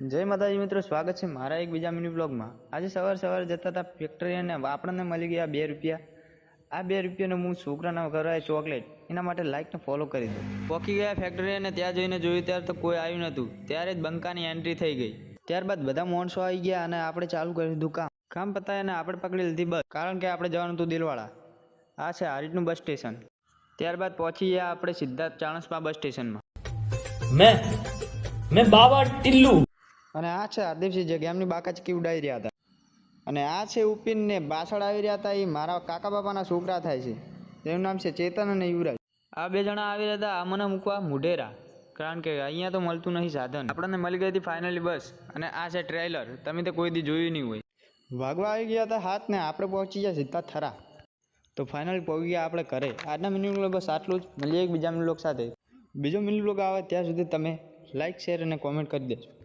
જય માતાજી મિત્રો, સ્વાગત છે મારા એક બીજા મિની બ્લોગમાં આજે સવાર સવારે જતા હતા ફેક્ટરી અને આપણને મળી ગયા બે રૂપિયા. આ બે રૂપિયાને હું છોકરાના ઘરે ચોકલેટ એના માટે લાઇકને ફોલો કરી દો. પોકી ગયા ફેક્ટરી અને ત્યાં જોઈને જોયું ત્યારે તો કોઈ આવ્યું નહોતું. ત્યારે જ બંકાની એન્ટ્રી થઈ ગઈ. ત્યારબાદ બધા મોણસો આવી ગયા અને આપણે ચાલુ કરી દીધું કામ કામ પતાય અને આપણે પકડી લીધી બસ. કારણ કે આપણે જવાનું હતું દિલવાળા. આ છે હારીટનું બસ સ્ટેશન. ત્યારબાદ પહોંચી ગયા આપણે સિદ્ધાર્થ ચાણસમા બસ સ્ટેશનમાં. મેં મેં બાબા ટિલ્લુ. અને આ છે હરદીપસિંહ જે ગેમની બાકાચકી ઉડાવી રહ્યા હતા. અને આ છે ઉપિન ને પાછળ આવી રહ્યા હતા એ મારા કાકા બાપાના છોકરા થાય છે. તેનું નામ છે ચેતન અને યુવરાજ. આ બે જણા આવી રહ્યા હતા આ મને મૂકવા મુઢેરા કારણ કે અહીંયા તો મળતું નહીં સાધન. આપણને મળી ગઈ હતી ફાઇનલી બસ અને આ છે ટ્રેલર તમે તો કોઈ દી જોયું નહીં હોય. વાગવા આવી ગયા હતા હાથ ને આપણે પહોંચી ગયા સીધા થરા. તો ફાઇનલ પહોંચી ગયા આપણે ઘરે. આજના મિની બ્લોગ બસ આટલું જ. મળીએ એક બીજા મિની બ્લોગ સાથે. બીજો મિની બ્લોગ આવે ત્યાં સુધી તમે લાઇક શેર અને કોમેન્ટ કરી દેજો.